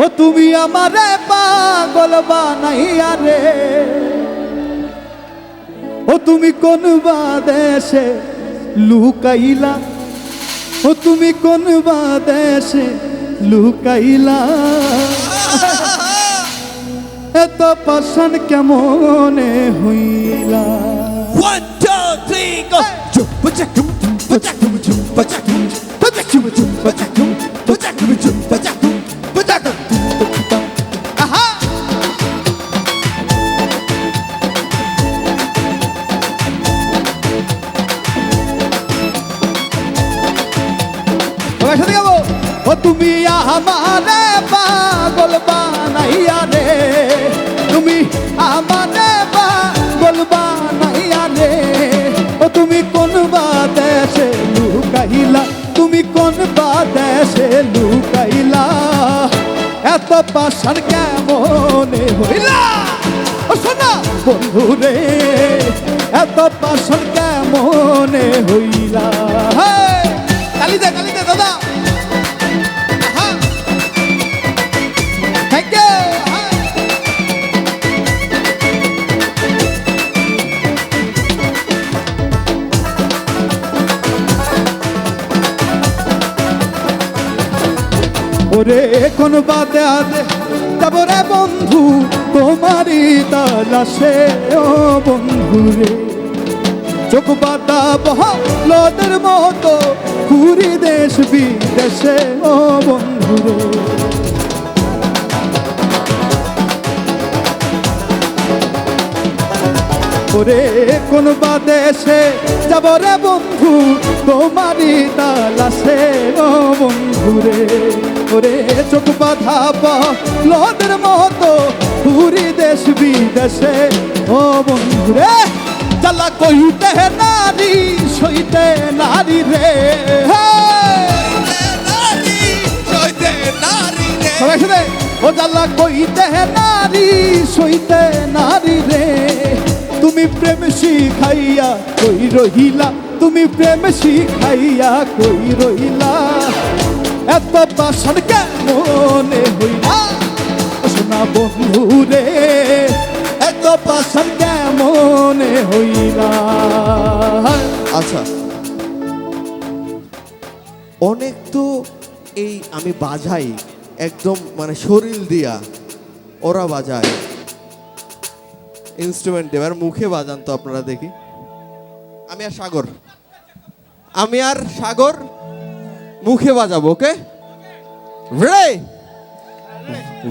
ও তুমি আমারে পাগল বানাইয়া রে ও তুমি কোন দেশে লুকাইলা ও তুমি কোন দেশে লুকাইলা এত পাশান কেমনে হইলা One, two, three, go. ও তুমি আমারে পাগল বানাইয়া রে। তুমি আমারে পাগল বানাইয়া রে। ও তুমি কোন বাদেশে লুকাইলা, তুমি কোন বাদেশে লুকাইলা। এত পাশার কেমনে হইলা? ও শোনা বন্ধু রে, এত পাশার কেমনে হইলা? তালি দে, দাদা। ওরে কোন বাদে আদে যাব রে বন্ধু, তোমারই তালাশে। ও বন্ধু রে, চোখ পাতা বহলদের মতো, ঘুরি দেশ বিদেশে। ও বন্ধু রে ওরে কোন বাদেশে যাব রে বন্ধু, তোমারই তালাশে ও বন্ধু রে। ওরে চোখ বাধা লদের মতো ঘুরি দেশ বিদেশে, ও বন্ধু রে। জ্বালা কইতে নারী, সইতে নারী রে। ও জ্বালা কইতে নারী, সইতে নারী রে। তুমি প্রেম শিখাইয়া কই রহিলা? তুমি প্রেম শিখাইয়া কই রহিলা? এত বাসন কেমনে হইলা? সোনা বন্ধু রে এত বাসন কেমনে হইলা? আচ্ছা। অনেক তো এই আমি বাজাই, একদম মানে শরীর দিয়া, ওরা বাজায়। ইনস্ট্রুমেন্ট এবার মুখে বাজান তো আপনারা দেখি আমি আর সাগর আমি আর সাগর মুখে বাজাবো okay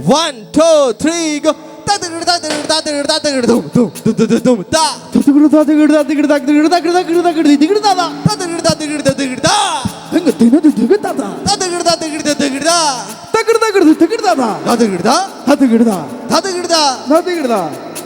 one two three go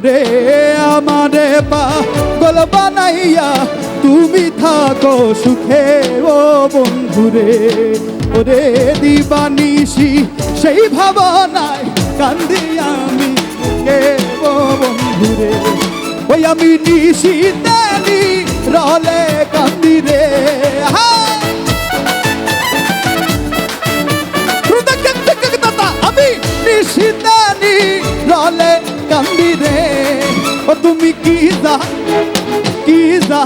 ওরে আমারে পাগল বানাইয়া, তুমি থাকো সুখে ও বন্ধুরে। ওরে দিবানিসি সেই ভাবনায় কান্দি আমি কে ও বন্ধুরে। ওই আমি নিশি দেনি রলে কান্দি রে আমি নিশিতানি রলে কান্দি রে। ও তুমি কি যা কি যা,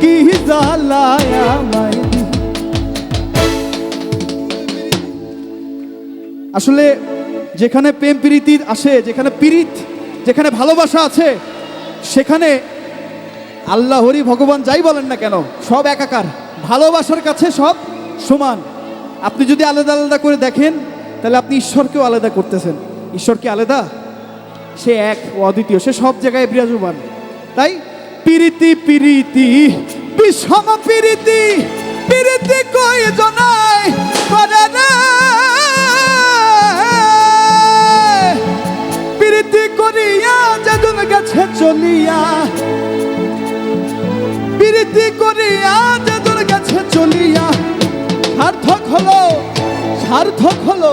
কি জ্বালায়া মাই আসলে যেখানে প্রেম প্রীতি আসে, যেখানে পীড়িত, যেখানে ভালোবাসা আছে, সেখানে আল্লাহরই ভগবান যাই বলেন না কেন, সব একাকার। ভালোবাসার কাছে সব সমান। আপনি যদি আলাদা আলাদা করে দেখেন, তাহলে আপনি ঈশ্বরকেও আলাদা করতেছেন। ঈশ্বর কি আলাদা? সে এক অদ্বিতীয়। সে সব জায়গায় বিরাজমান। তাই পিরিতি পিরিতি, বিষম পিরিতি পিরিতি কই জনাই করে রে? পিরিতি করিয়া যেদিন গেছে চলিয়া, পিরিতি করিয়া যেদিন গেছে চলিয়া, সার্থক হলো সার্থক হলো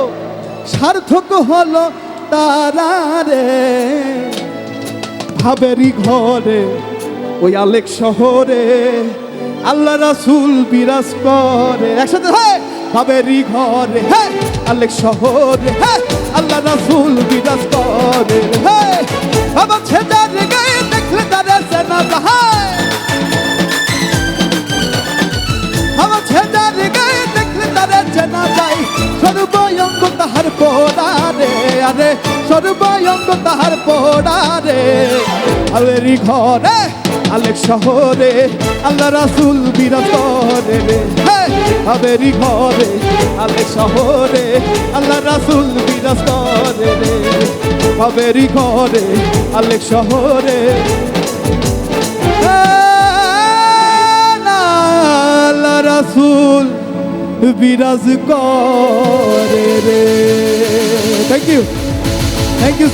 সার্থক হলো তারা রে ভাবেরি ঘরে, ওই আলেক শহরে, আল্লাহ রাসুল বিরাজ করে। একসাথে হ্যাঁ ভাবেরি ঘরে হ্যাঁ আলেক শহরে হ্যাঁ আল্লাহ রাসুল বিরাজ করে। হ্যাঁ বাবা ছেদার সর্বয়ঙ্গ তাহার পোড়ারে আলেরি ঘরে, আলেক শহরে, আল্লাহ রাসুল বিরাজ করে রে আবেরি ঘরে, আলেক শহরে, আল্লাহ রাসুল বিরাজ করে রে আবেরি ঘরে, আলেক শহরে। রাসুল বিরাজ করে রে। Thank you thank you